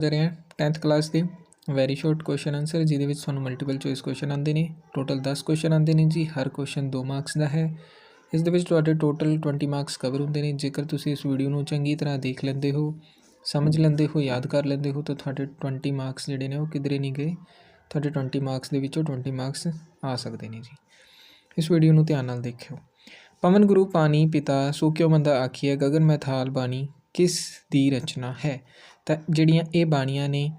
ਦੇ ਰਹੇ ਹਾਂ। 10th ਕਲਾਸ ਦੇ ਵੈਰੀ ਸ਼ਾਰਟ ਕੁਐਸਚਨ ਆਨਸਰ ਜਿਹਦੇ ਵਿੱਚ ਤੁਹਾਨੂੰ ਮਲਟੀਪਲ ਚੋਇਸ ਕੁਐਸਚਨ ਆਉਂਦੇ ਨੇ। ਟੋਟਲ 10 ਕੁਐਸਚਨ ਆਉਂਦੇ ਨੇ ਜੀ। ਹਰ ਕੁਐਸਚਨ 2 ਮਾਰਕਸ ਦਾ ਹੈ। ਇਸ ਦੇ ਵਿੱਚ ਤੁਹਾਡੇ ਟੋਟਲ 20 ਮਾਰਕਸ ਕਵਰ ਹੁੰਦੇ ਨੇ। ਜੇਕਰ ਤੁਸੀਂ ਇਸ ਵੀਡੀਓ ਨੂੰ ਚੰਗੀ ਤਰ੍ਹਾਂ ਦੇਖ ਲੈਂਦੇ ਹੋ, ਸਮਝ ਲੈਂਦੇ ਹੋ, ਯਾਦ ਕਰ ਲੈਂਦੇ ਹੋ, ਤਾਂ ਤੁਹਾਡੇ 20 ਮਾਰਕਸ ਜਿਹੜੇ ਨੇ ਉਹ ਕਿਧਰੇ ਨਹੀਂ ਗਏ। ਤੁਹਾਡੇ 20 ਮਾਰਕਸ ਦੇ ਵਿੱਚੋਂ 20 ਮਾਰਕਸ ਆ ਸਕਦੇ ਨੇ ਜੀ। ਇਸ ਵੀਡੀਓ ਨੂੰ ਧਿਆਨ ਨਾਲ ਦੇਖਿਓ। ਪਵਨ ਗੁਰੂ ਪਾਣੀ ਪਿਤਾ, ਸੋ ਕਿਉ ਮੰਦਾ ਆਖੀਐ, ਗਗਨ ਮੈਥਾਲ ਬਾਣੀ, ਕਿਸ ਦੀ ਰਚਨਾ ਹੈ? ਤਾਂ ਜਿਹੜੀਆਂ ਇਹ ਬਾਣੀਆਂ ਨੇ,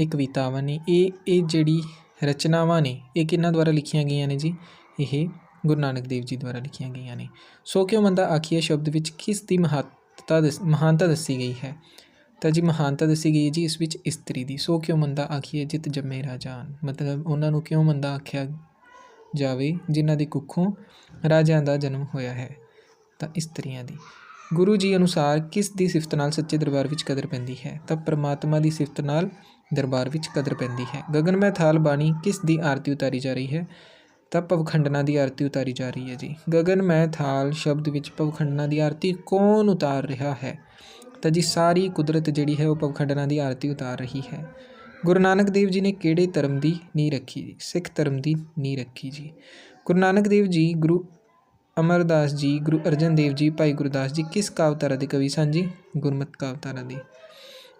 ਇਹ ਕਵਿਤਾਵਾਂ ਨੇ, ਇਹ ਇਹ ਜਿਹੜੀ ਰਚਨਾਵਾਂ ਨੇ, ਇਹ ਕਿਹਨਾਂ ਦੁਆਰਾ ਲਿਖੀਆਂ ਗਈਆਂ ਨੇ ਜੀ? ਇਹ ਗੁਰੂ ਨਾਨਕ ਦੇਵ ਜੀ ਦੁਆਰਾ ਲਿਖੀਆਂ ਗਈਆਂ ਨੇ। ਸੋ ਕਿਉਂ ਮੰਦਾ ਆਖੀਏ ਸ਼ਬਦ ਵਿੱਚ ਕਿਸ ਦੀ ਮਹੱਤਤਾ ਦੱਸ, ਮਹਾਨਤਾ ਦੱਸੀ ਗਈ ਹੈ? ਤਾਂ ਜੀ ਮਹਾਨਤਾ ਦੱਸੀ ਗਈ ਹੈ ਜੀ ਇਸ ਵਿੱਚ ਇਸਤਰੀ ਦੀ। ਸੋ ਕਿਉਂ ਮੰਦਾ ਆਖੀਏ ਜਿਤ ਜੰਮੇ ਰਾਜਾਨ? ਮਤਲਬ ਉਹਨਾਂ ਨੂੰ ਕਿਉਂ ਮੰਦਾ ਆਖਿਆ ਜਾਵੇ ਜਿਨ੍ਹਾਂ ਦੀ ਕੁੱਖੋਂ ਰਾਜਿਆਂ ਦਾ ਜਨਮ ਹੋਇਆ ਹੈ? ਤਾਂ ਇਸਤਰੀਆਂ ਦੀ। ਗੁਰੂ ਜੀ ਅਨੁਸਾਰ ਕਿਸ ਦੀ ਸਿਫਤ ਨਾਲ ਸੱਚੇ ਦਰਬਾਰ ਵਿੱਚ ਕਦਰ ਪੈਂਦੀ ਹੈ, ਤਾਂ ਪ੍ਰਮਾਤਮਾ ਦੀ ਸਿਫਤ ਨਾਲ ਦਰਬਾਰ ਵਿੱਚ ਕਦਰ ਪੈਂਦੀ ਹੈ। ਗਗਨ ਮੈਂ ਥਾਲ ਬਾਣੀ ਕਿਸ ਦੀ ਆਰਤੀ ਉਤਾਰੀ ਜਾ ਰਹੀ ਹੈ? ਤਾਂ ਭਵਖੰਡਨਾ ਦੀ ਆਰਤੀ ਉਤਾਰੀ ਜਾ ਰਹੀ ਹੈ ਜੀ। ਗਗਨ ਮੈਂ ਥਾਲ ਸ਼ਬਦ ਵਿੱਚ ਭਵਖੰਡਨਾ ਦੀ ਆਰਤੀ ਕੌਣ ਉਤਾਰ ਰਿਹਾ ਹੈ? ਤਾਂ ਜੀ ਸਾਰੀ ਕੁਦਰਤ ਜਿਹੜੀ ਹੈ ਉਹ ਭਵਖੰਡਨਾ ਦੀ ਆਰਤੀ ਉਤਾਰ ਰਹੀ ਹੈ। ਗੁਰੂ ਨਾਨਕ ਦੇਵ ਜੀ ਨੇ ਕਿਹੜੇ ਧਰਮ ਦੀ ਨੀਂਹ ਰੱਖੀ ਜੀ? ਸਿੱਖ ਧਰਮ ਦੀ ਨੀਂਹ ਰੱਖੀ ਜੀ। ਗੁਰੂ ਨਾਨਕ ਦੇਵ ਜੀ ਗੁਰੂ ਅਮਰਦਾਸ ਜੀ, ਗੁਰੂ ਅਰਜਨ ਦੇਵ ਜੀ, ਭਾਈ ਗੁਰਦਾਸ ਜੀ ਕਿਸ ਕਾਵਤਾਰਾ ਦੇ ਕਵੀ ਸਨ ਜੀ? ਗੁਰਮਤਿ ਕਾਵਤਾਰਾ ਦੇ।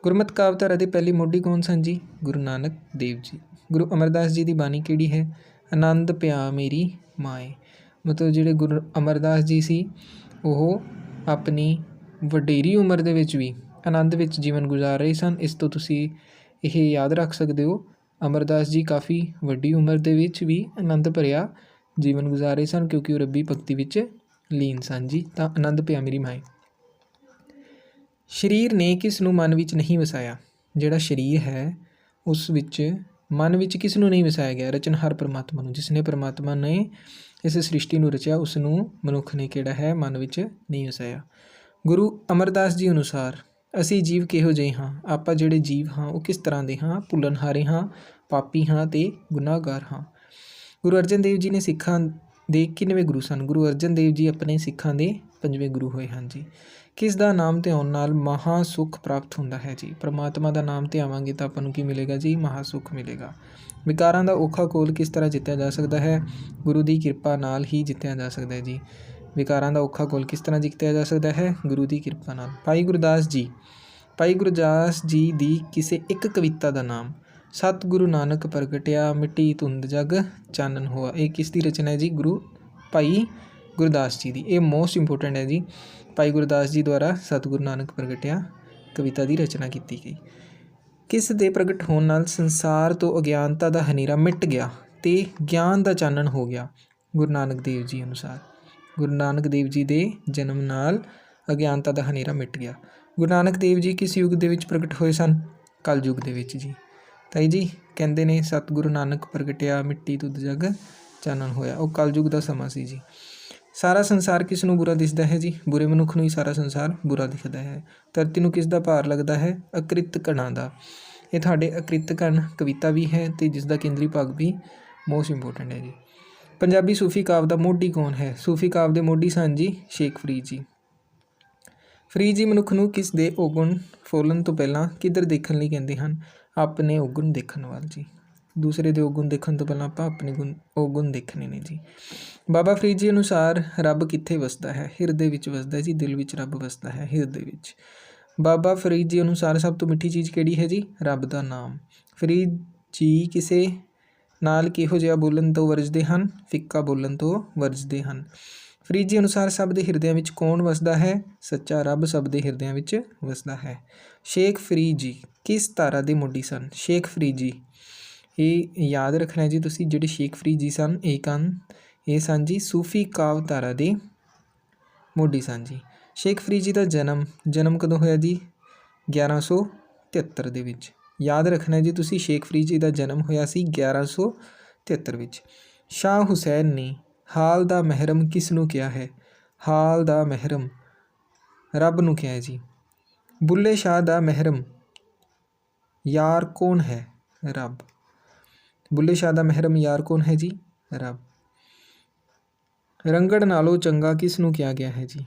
ਗੁਰਮਤਿ ਕਾਵਤਾਰਾ ਦੇ ਪਹਿਲੀ ਮੋਢੀ ਕੌਣ ਸਨ ਜੀ? ਗੁਰੂ ਨਾਨਕ ਦੇਵ ਜੀ। ਗੁਰੂ ਅਮਰਦਾਸ ਜੀ ਦੀ ਬਾਣੀ ਕਿਹੜੀ ਹੈ? ਆਨੰਦ ਪਿਆ ਮੇਰੀ ਮਾਏ। ਮਤਲਬ ਜਿਹੜੇ ਗੁਰੂ ਅਮਰਦਾਸ ਜੀ ਸੀ, ਉਹ ਆਪਣੀ ਵਡੇਰੀ ਉਮਰ ਦੇ ਵਿੱਚ ਵੀ ਆਨੰਦ ਵਿੱਚ ਜੀਵਨ ਗੁਜ਼ਾਰ ਰਹੇ ਸਨ। ਇਸ ਤੋਂ ਤੁਸੀਂ ਇਹ ਯਾਦ ਰੱਖ ਸਕਦੇ ਹੋ, ਅਮਰਦਾਸ ਜੀ ਕਾਫੀ ਵੱਡੀ ਉਮਰ ਦੇ ਵਿੱਚ ਵੀ ਆਨੰਦ ਭਰਿਆ ਜੀਵਨ ਗੁਜ਼ਾਰ ਰਹੇ ਸਨ ਕਿਉਂਕਿ ਉਹ ਰੱਬੀ ਭਗਤੀ ਵਿੱਚ ਲੀਨ ਸਨ। ਜੀ, ਤਾਂ ਆਨੰਦ ਪਿਆ ਮੇਰੀ ਮਾਏ ਸਰੀਰ ਨੇ ਕਿਸ ਨੂੰ ਮਨ ਵਿੱਚ ਨਹੀਂ ਵਸਾਇਆ? ਜਿਹੜਾ ਸਰੀਰ ਹੈ, ਉਸ ਵਿੱਚ ਮਨ ਵਿੱਚ ਕਿਸ ਨੂੰ ਨਹੀਂ ਵਸਾਇਆ ਗਿਆ? ਰਚਨਹਾਰ ਪਰਮਾਤਮਾ ਨੂੰ, ਜਿਸ ਨੇ ਪਰਮਾਤਮਾ ਨੇ ਇਸ ਸ੍ਰਿਸ਼ਟੀ ਨੂੰ ਰਚਿਆ, ਉਸ ਨੂੰ ਮਨੁੱਖ ਨੇ ਕਿਹੜਾ ਹੈ? ਮਨ ਵਿੱਚ ਨਹੀਂ ਵਸਾਇਆ। ਗੁਰੂ ਅਮਰਦਾਸ ਜੀ ਅਨੁਸਾਰ, ਅਸੀਂ ਜੀਵ ਕਿਹੋ ਜਿਹੇ ਹਾਂ? ਆਪਾਂ ਜਿਹੜੇ ਜੀਵ ਹਾਂ, ਉਹ ਕਿਸ ਤਰ੍ਹਾਂ ਦੇ ਹਾਂ? ਭੁੱਲਣਹਾਰੇ ਹਾਂ, ਪਾਪੀ ਹਾਂ ਤੇ ਗੁਨਾਹਗਾਰ ਹਾਂ। ਗੁਰੂ ਅਰਜਨ ਦੇਵ ਜੀ ਨੇ ਸਿੱਖਾਂ ਦੇ ਕਿੰਨਵੇਂ ਗੁਰੂ ਸਨ। ਗੁਰੂ ਅਰਜਨ ਦੇਵ ਜੀ ਆਪਣੇ ਸਿੱਖਾਂ ਦੇ ਪੰਜਵੇਂ ਗੁਰੂ ਹੋਏ ਹਨ ਜੀ। ਕਿਸ ਦਾ ਨਾਮ ਧਿਆਉਣ ਨਾਲ ਮਹਾ ਸੁਖ ਪ੍ਰਾਪਤ ਹੁੰਦਾ ਹੈ ਜੀ? ਪ੍ਰਮਾਤਮਾ ਦਾ ਨਾਮ ਧਿਆਵਾਂਗੇ ਤਾਂ ਆਪਾਂ ਨੂੰ ਕੀ ਮਿਲੇਗਾ ਜੀ? ਮਹਾ ਸੁਖ ਮਿਲੇਗਾ। ਵਿਕਾਰਾਂ ਦਾ ਔਖਾ ਕੋਲ ਕਿਸ ਤਰ੍ਹਾਂ ਜਿੱਤਿਆ ਜਾ ਸਕਦਾ ਹੈ? ਗੁਰੂ ਦੀ ਕਿਰਪਾ ਨਾਲ ਹੀ ਜਿੱਤਿਆ ਜਾ ਸਕਦਾ ਹੈ ਜੀ। ਵਿਕਾਰਾਂ ਦਾ ਔਖਾ ਕੋਲ ਕਿਸ ਤਰ੍ਹਾਂ ਜਿੱਤਿਆ ਜਾ ਸਕਦਾ ਹੈ? ਗੁਰੂ ਦੀ ਕਿਰਪਾ ਨਾਲ। ਭਾਈ ਗੁਰਦਾਸ ਜੀ। ਭਾਈ ਗੁਰਦਾਸ ਜੀ ਦੀ ਕਿਸੇ ਇੱਕ ਕਵਿਤਾ ਦਾ ਨਾਮ ਸਤ ਗੁਰੂ ਨਾਨਕ ਪ੍ਰਗਟਿਆ, ਮਿੱਟੀ ਧੁੰਦ ਜਗ ਚਾਨਣ ਹੋਆ। ਇਹ ਕਿਸ ਦੀ ਰਚਨਾ ਹੈ ਜੀ? ਗੁਰੂ ਭਾਈ ਗੁਰਦਾਸ ਜੀ ਦੀ। ਇਹ ਮੋਸਟ ਇੰਪੋਰਟੈਂਟ ਹੈ ਜੀ। ਭਾਈ ਗੁਰਦਾਸ ਜੀ ਦੁਆਰਾ ਸਤਿਗੁਰੂ ਨਾਨਕ ਪ੍ਰਗਟਿਆ ਕਵਿਤਾ ਦੀ ਰਚਨਾ ਕੀਤੀ ਗਈ। ਕਿਸ ਦੇ ਪ੍ਰਗਟ ਹੋਣ ਨਾਲ ਸੰਸਾਰ ਤੋਂ ਅਗਿਆਨਤਾ ਦਾ ਹਨੇਰਾ ਮਿਟ ਗਿਆ ਤੇ ਗਿਆਨ ਦਾ ਚਾਨਣ ਹੋ ਗਿਆ? ਗੁਰੂ ਨਾਨਕ ਦੇਵ ਜੀ ਅਨੁਸਾਰ। ਗੁਰੂ ਨਾਨਕ ਦੇਵ ਜੀ ਦੇ ਜਨਮ ਨਾਲ ਅਗਿਆਨਤਾ ਦਾ ਹਨੇਰਾ ਮਿਟ ਗਿਆ। ਗੁਰੂ ਨਾਨਕ ਦੇਵ ਜੀ ਕਿਸ ਯੁੱਗ ਦੇ ਵਿੱਚ ਪ੍ਰਗਟ ਹੋਏ ਸਨ? ਕਲ ਯੁੱਗ ਦੇ ਵਿੱਚ ਜੀ। ਤਾਈ ਜੀ ਕਹਿੰਦੇ ਨੇ, ਸਤਿਗੁਰੂ ਨਾਨਕ ਪ੍ਰਗਟਿਆ ਮਿੱਟੀ ਤੁਧ ਜਗ ਚਾਨਣ ਹੋਇਆ। ਉਹ ਕਲਯੁੱਗ ਦਾ ਸਮਾਂ ਸੀ ਜੀ। ਸਾਰਾ ਸੰਸਾਰ ਕਿਸ ਨੂੰ ਬੁਰਾ ਦਿਸਦਾ ਹੈ ਜੀ? ਬੁਰੇ ਮਨੁੱਖ ਨੂੰ ਹੀ ਸਾਰਾ ਸੰਸਾਰ ਬੁਰਾ ਦਿਖਦਾ ਹੈ। ਧਰਤੀ ਨੂੰ ਕਿਸ ਦਾ ਭਾਰ ਲੱਗਦਾ ਹੈ? ਅਕ੍ਰਿਤ ਕਣਾਂ ਦਾ। ਇਹ ਤੁਹਾਡੇ ਅਕ੍ਰਿਤ ਕਣ ਕਵਿਤਾ ਵੀ ਹੈ ਤੇ ਜਿਸ ਦਾ ਕੇਂਦਰੀ ਭਾਗ ਵੀ ਮੋਸਟ ਇੰਪੋਰਟੈਂਟ ਹੈ ਜੀ। ਪੰਜਾਬੀ ਸੂਫੀ ਕਾਵ ਦਾ ਮੋਢੀ ਕੌਣ ਹੈ? ਸੂਫੀ ਕਾਵ ਦੇ ਮੋਢੀ ਸਨ ਜੀ ਸ਼ੇਖ ਫਰੀਦ ਜੀ। ਫਰੀਦ ਜੀ ਮਨੁੱਖ ਨੂੰ ਕਿਸ ਦੇ ਔਗੁਣ ਫੋਲਣ ਤੋਂ ਪਹਿਲਾਂ ਕਿੱਧਰ ਦੇਖਣ ਲਈ ਕਹਿੰਦੇ ਹਨ? ਆਪਣੇ ਔਗੁਣ ਦੇਖਣ ਵੱਲ ਜੀ। ਦੂਸਰੇ ਦੇ ਔਗੁਣ ਦੇਖਣ ਤੋਂ ਪਹਿਲਾਂ ਆਪਾਂ ਆਪਣੇ ਗੁਣ, ਔਗੁਣ ਦੇਖਣੇ ਨੇ ਜੀ। ਬਾਬਾ ਫਰੀਦ ਜੀ ਅਨੁਸਾਰ ਰੱਬ ਕਿੱਥੇ ਵਸਦਾ ਹੈ? ਹਿਰਦੇ ਵਿੱਚ ਵਸਦਾ ਹੈ ਜੀ, ਦਿਲ ਵਿੱਚ ਰੱਬ ਵਸਦਾ ਹੈ ਹਿਰਦੇ ਵਿੱਚ। ਬਾਬਾ ਫਰੀਦ ਜੀ ਅਨੁਸਾਰ ਸਭ ਤੋਂ ਮਿੱਠੀ ਚੀਜ਼ ਕਿਹੜੀ ਹੈ ਜੀ? ਰੱਬ ਦਾ ਨਾਮ। ਫਰੀਦ ਜੀ ਕਿਸੇ ਨਾਲ ਕਿਹੋ ਜਿਹਾ ਬੋਲਣ ਤੋਂ ਵਰਜਦੇ ਹਨ? ਫਿੱਕਾ ਬੋਲਣ ਤੋਂ ਵਰਜਦੇ ਹਨ। ਫਰੀਦ ਜੀ ਅਨੁਸਾਰ ਸਭ ਦੇ ਹਿਰਦਿਆਂ ਵਿੱਚ ਕੌਣ ਵਸਦਾ ਹੈ? ਸੱਚਾ ਰੱਬ ਸਭ ਦੇ ਹਿਰਦਿਆਂ ਵਿੱਚ ਵਸਦਾ ਹੈ। ਸ਼ੇਖ ਫਰੀਦ ਜੀ ਕਿਸ ਤਾਰਾ ਦੇ ਮੋਢੀ ਸਨ? ਸ਼ੇਖ ਫਰੀਦ ਜੀ ਇਹ ਯਾਦ ਰੱਖਣਾ ਜੀ ਤੁਸੀਂ ਜਿਹੜੇ ਸ਼ੇਖ ਫਰੀਦ ਜੀ ਸਨ, ਇਹ ਕਨ, ਇਹ ਸਨ ਜੀ ਸੂਫੀ ਕਾਵ ਤਾਰਾ ਦੇ ਮੋਢੀ ਸਨ ਜੀ। ਸ਼ੇਖ ਫਰੀਦ ਜੀ ਦਾ ਜਨਮ ਜਨਮ ਕਦੋਂ ਹੋਇਆ ਜੀ? 1173 ਦੇ ਵਿੱਚ। ਯਾਦ ਰੱਖਣਾ ਜੀ ਤੁਸੀਂ ਸ਼ੇਖ ਫਰੀਦ ਜੀ ਦਾ ਜਨਮ ਹੋਇਆ ਸੀ 1173 ਵਿੱਚ। ਸ਼ਾਹ ਹੁਸੈਨ ਨੇ ਹਾਲ ਦਾ ਮਹਿਰਮ ਕਿਸ ਨੂੰ ਕਿਹਾ ਹੈ? ਹਾਲ ਦਾ ਮਹਿਰਮ ਰੱਬ ਨੂੰ ਕਿਹਾ ਹੈ ਜੀ। ਬੁੱਲੇ ਸ਼ਾਹ ਦਾ ਮਹਿਰਮ ਯਾਰ ਕੌਣ ਹੈ? ਰੱਬ। ਬੁੱਲੇ ਸ਼ਾਹ ਦਾ ਮਹਿਰਮ ਯਾਰ ਕੌਣ ਹੈ ਜੀ? ਰੱਬ। ਰੰਗੜ ਨਾਲੋਂ ਚੰਗਾ ਕਿਸ ਨੂੰ ਕਿਹਾ ਗਿਆ ਹੈ ਜੀ?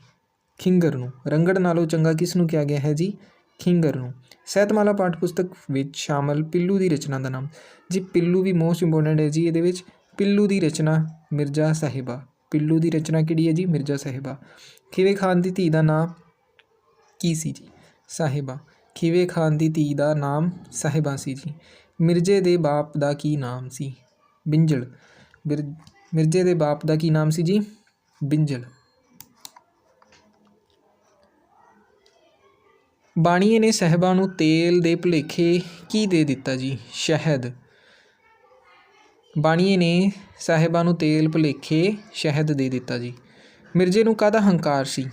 ਖਿੰਗਰ ਨੂੰ। ਰੰਗੜ ਨਾਲੋਂ ਚੰਗਾ ਕਿਸ ਨੂੰ ਕਿਹਾ ਗਿਆ ਹੈ ਜੀ? ਖਿੰਗਰ ਨੂੰ। ਸਹਿਤਮਾਲਾ ਪਾਠ ਪੁਸਤਕ ਵਿੱਚ ਸ਼ਾਮਲ ਪਿੱਲੂ ਦੀ ਰਚਨਾ ਦਾ ਨਾਮ। ਜੀ, ਪਿੱਲੂ ਵੀ ਮੋਸਟ ਇੰਪੋਰਟੈਂਟ ਹੈ ਜੀ ਇਹਦੇ ਵਿੱਚ। ਪਿੱਲੂ ਦੀ ਰਚਨਾ ਮਿਰਜ਼ਾ ਸਾਹਿਬਾ ਪਿੱਲੂ ਦੀ ਰਚਨਾ ਕਿਹੜੀ ਹੈ ਜੀ ਮਿਰਜ਼ਾ ਸਾਹਿਬਾ ਖੀਵੇ ਖਾਨ ਦੀ ਧੀ ਦਾ ਨਾਮ ਕੀ ਸੀ ਜੀ ਸਾਹਿਬਾ ਖੀਵੇ ਖਾਨ ਦੀ ਧੀ ਦਾ ਨਾਮ ਸਾਹਿਬਾ ਸੀ ਜੀ ਮਿਰਜ਼ੇ ਦੇ ਬਾਪ ਦਾ ਕੀ ਨਾਮ ਸੀ ਬਿੰਜਲ ਬਿਰ- ਮਿਰਜ਼ੇ ਦੇ ਬਾਪ ਦਾ ਕੀ ਨਾਮ ਸੀ ਜੀ ਬਿੰਜਲ ਬਾਣੀਏ ਨੇ ਸਹਿਬਾ ਨੂੰ ਤੇਲ ਦੇ ਭੁਲੇਖੇ ਕੀ ਦੇ ਦਿੱਤਾ ਜੀ ਸ਼ਹਿਦ ਬਾਣੀਏ ਨੇ ਸਾਹਿਬਾਂ ਨੂੰ ਤੇਲ ਭੁਲੇਖੇ ਸ਼ਹਿਦ ਦੇ ਦਿੱਤਾ ਜੀ। ਮਿਰਜ਼ੇ ਨੂੰ ਕਾਹਦਾ ਹੰਕਾਰ ਸੀ?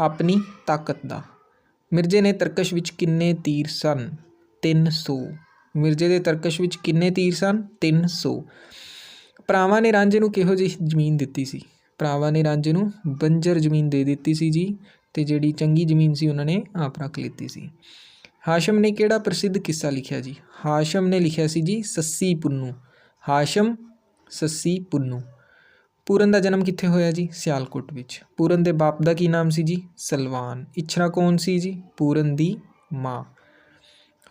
ਆਪਣੀ ਤਾਕਤ ਦਾ। ਮਿਰਜ਼ੇ ਨੇ ਤਰਕਸ਼ ਵਿੱਚ ਕਿੰਨੇ ਤੀਰ ਸਨ? 300 ਮਿਰਜ਼ੇ ਦੇ ਤਰਕਸ਼ ਵਿੱਚ ਕਿੰਨੇ ਤੀਰ ਸਨ? 300 ਭਰਾਵਾਂ ਨੇ ਰਾਂਝੇ ਨੂੰ ਕਿਹੋ ਜਿਹੀ ਜ਼ਮੀਨ ਦਿੱਤੀ ਸੀ? ਭਰਾਵਾਂ ਨੇ ਰਾਂਝੇ ਨੂੰ ਬੰਜਰ ਜ਼ਮੀਨ ਦੇ ਦਿੱਤੀ ਸੀ ਜੀ ਤੇ ਜਿਹੜੀ ਚੰਗੀ ਜ਼ਮੀਨ ਸੀ ਉਹਨਾਂ ਨੇ ਆਪ ਰੱਖ ਲਿੱਤੀ ਸੀ। ਹਾਸ਼ਮ ਨੇ ਕਿਹੜਾ ਪ੍ਰਸਿੱਧ ਕਿੱਸਾ ਲਿਖਿਆ ਜੀ? ਹਾਸ਼ਮ ਨੇ ਲਿਖਿਆ ਸੀ ਜੀ, ਸੱਸੀ ਪੁੰਨੂ। ਹਾਸ਼ਮ, ਸੱਸੀ, ਪੁੰਨੂ। ਪੂਰਨ ਦਾ ਜਨਮ ਕਿੱਥੇ ਹੋਇਆ ਜੀ? ਸਿਆਲਕੋਟ ਵਿੱਚ। ਪੂਰਨ ਦੇ ਬਾਪ ਦਾ ਕੀ ਨਾਮ ਸੀ ਜੀ? ਸਲਵਾਨ। ਇਛਰਾ ਕੌਣ ਸੀ ਜੀ? ਪੂਰਨ ਦੀ ਮਾਂ।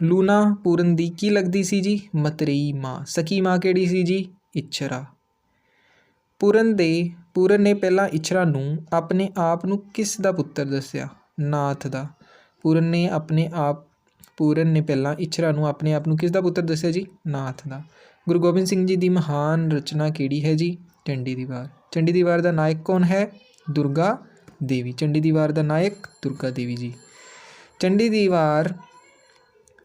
ਲੂਨਾ ਪੂਰਨ ਦੀ ਕੀ ਲੱਗਦੀ ਸੀ ਜੀ? ਮਤਰੇਈ ਮਾਂ। ਸਕੀ ਮਾਂ ਕਿਹੜੀ ਸੀ ਜੀ? ਇਛਰਾ। ਪੂਰਨ ਦੇ, ਪੂਰਨ ਨੇ ਪਹਿਲਾਂ ਇਛਰਾ ਨੂੰ ਆਪਣੇ ਆਪ ਨੂੰ ਕਿਸ ਦਾ ਪੁੱਤਰ ਦੱਸਿਆ? ਨਾਥ ਦਾ। ਪੂਰਨ ਨੇ ਆਪਣੇ ਆਪ, ਪੂਰਨ ਨੇ ਪਹਿਲਾਂ ਇਛਰਾ ਨੂੰ ਆਪਣੇ ਆਪ ਨੂੰ ਕਿਸ ਦਾ ਪੁੱਤਰ ਦੱਸਿਆ ਜੀ? ਨਾਥ ਦਾ। ਗੁਰੂ ਗੋਬਿੰਦ ਸਿੰਘ ਜੀ ਦੀ ਮਹਾਨ ਰਚਨਾ ਕਿਹੜੀ ਹੈ ਜੀ? ਚੰਡੀ ਦੀ ਵਾਰ ਚੰਡੀ ਦੀ ਵਾਰ ਦਾ ਨਾਇਕ ਕੌਣ ਹੈ? ਦੁਰਗਾ ਦੇਵੀ। ਚੰਡੀ ਦੀ ਵਾਰ ਦਾ ਨਾਇਕ ਦੁਰਗਾ ਦੇਵੀ ਜੀ। ਚੰਡੀ ਦੀ ਵਾਰ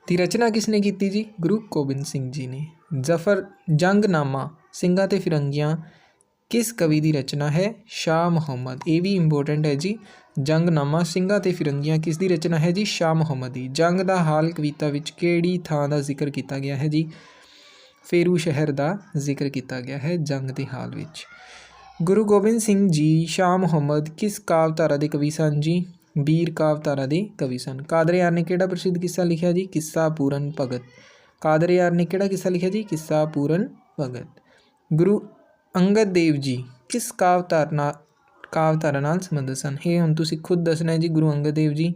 ਦੀ ਰਚਨਾ ਕਿਸ ਨੇ ਕੀਤੀ ਜੀ? ਗੁਰੂ ਗੋਬਿੰਦ ਸਿੰਘ ਜੀ ਨੇ। ਜ਼ਫਰ, ਜੰਗਨਾਮਾ, ਸਿੰਘਾਂ ਤੇ ਫਿਰੰਗੀਆਂ ਕਿਸ ਕਵੀ ਦੀ ਰਚਨਾ ਹੈ? ਸ਼ਾਹ ਮੁਹੰਮਦ। ਇਹ ਵੀ ਇੰਪੋਰਟੈਂਟ ਹੈ ਜੀ। ਜੰਗਨਾਮਾ, ਸਿੰਘਾਂ ਤੇ ਫਿਰੰਗੀਆਂ ਕਿਸ ਦੀ ਰਚਨਾ ਹੈ ਜੀ? ਸ਼ਾਹ ਮੁਹੰਮਦ ਦੀ। ਜੰਗ ਦਾ ਹਾਲ ਕਵਿਤਾ ਵਿੱਚ ਕਿਹੜੀ ਥਾਂ ਦਾ ਜ਼ਿਕਰ ਕੀਤਾ ਗਿਆ ਹੈ ਜੀ? ਫੇਰੂ ਸ਼ਹਿਰ ਦਾ ਜ਼ਿਕਰ ਕੀਤਾ ਗਿਆ ਹੈ ਜੰਗ ਦੇ ਹਾਲ ਵਿੱਚ। ਗੁਰੂ ਗੋਬਿੰਦ ਸਿੰਘ ਜੀ, ਸ਼ਾਹ ਮੁਹੰਮਦ ਕਿਸ ਕਾਵਿਧਾਰਾ ਦੇ ਕਵੀ ਸਨ ਜੀ? ਵੀਰ ਕਾਵਿਧਾਰਾ ਦੇ ਕਵੀ ਸਨ। ਕਾਦਰਿਆਰ ਨੇ ਕਿਹੜਾ ਪ੍ਰਸਿੱਧ ਕਿੱਸਾ ਲਿਖਿਆ ਜੀ? ਕਿੱਸਾ ਪੂਰਨ ਭਗਤ। ਕਾਦਰਿਆਰ ਨੇ ਕਿਹੜਾ ਕਿੱਸਾ ਲਿਖਿਆ ਜੀ? ਕਿੱਸਾ ਪੂਰਨ ਭਗਤ। ਗੁਰੂ ਅੰਗਦ ਦੇਵ ਜੀ ਕਿਸ ਕਾਵਧਾਰ ਨਾਲ, ਕਾਵਿਧਾਰਾ ਨਾਲ ਸੰਬੰਧਿਤ ਸਨ? ਇਹ ਹੁਣ ਤੁਸੀਂ ਖੁਦ ਦੱਸਣਾ ਹੈ ਜੀ, ਗੁਰੂ ਅੰਗਦ ਦੇਵ ਜੀ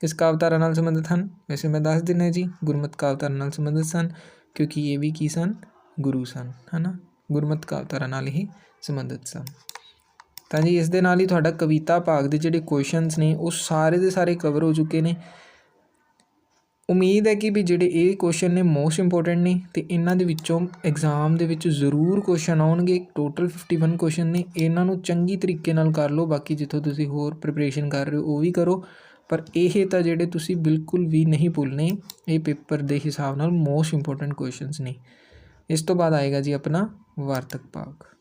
ਕਿਸ ਕਾਵਿਧਾਰਾ ਨਾਲ ਸੰਬੰਧਿਤ ਹਨ? ਵੈਸੇ ਮੈਂ ਦੱਸ ਦਿੰਦਾ ਜੀ, ਗੁਰਮਤਿ ਕਾਵਧਾਰਾ ਨਾਲ ਸੰਬੰਧਿਤ ਸਨ। ਕਿਉਂਕਿ ਇਹ ਵੀ ਕੀ ਸਨ? ਗੁਰੂ ਸਨ, ਹਨਾ? ਗੁਰਮਤਿ ਕਾਵਧਾਰਾ ਨਾਲ ਹੀ ਸੰਬੰਧਿਤ ਸਨ। ਤਾਂ ਜੀ, ਇਸ ਦੇ ਨਾਲ ਹੀ ਤੁਹਾਡਾ ਕਵਿਤਾ ਭਾਗ ਦੇ ਜਿਹੜੇ ਕੁਐਸਚਨਸ ਨੇ, ਉਹ ਸਾਰੇ ਦੇ ਸਾਰੇ ਕਵਰ ਹੋ ਚੁੱਕੇ ਨੇ। ਉਮੀਦ ਹੈ ਕਿ ਵੀ ਜਿਹੜੇ ਇਹ ਕੁਐਸਚਨ ਨੇ ਮੋਸਟ ਇੰਪੋਰਟੈਂਟ ਨੇ ਤੇ ਇਹਨਾਂ ਦੇ ਵਿੱਚੋਂ ਐਗਜ਼ਾਮ ਦੇ ਵਿੱਚ ਜ਼ਰੂਰ ਕੁਐਸਚਨ ਆਉਣਗੇ। ਟੋਟਲ 51 ਕੁਐਸਚਨ ਨੇ। ਇਹਨਾਂ ਨੂੰ ਚੰਗੀ ਤਰੀਕੇ ਨਾਲ ਕਰ ਲਓ। ਬਾਕੀ ਜਿੱਥੋਂ ਤੁਸੀਂ ਹੋਰ ਪ੍ਰਿਪਰੇਸ਼ਨ ਕਰ ਰਹੇ ਹੋ, ਉਹ ਵੀ ਕਰੋ। ਪਰ ਇਹ ਤਾਂ ਜਿਹੜੇ ਤੁਸੀਂ ਬਿਲਕੁਲ ਵੀ ਨਹੀਂ ਭੁੱਲਣੇ, ਇਹ ਪੇਪਰ ਦੇ ਹਿਸਾਬ ਨਾਲ ਮੋਸਟ ਇੰਪੋਰਟੈਂਟ ਕੁਐਸਚਨਸ ਨੇ। ਇਸ ਤੋਂ ਬਾਅਦ ਆਏਗਾ ਜੀ ਆਪਣਾ ਵਾਰਤਕ ਭਾਗ।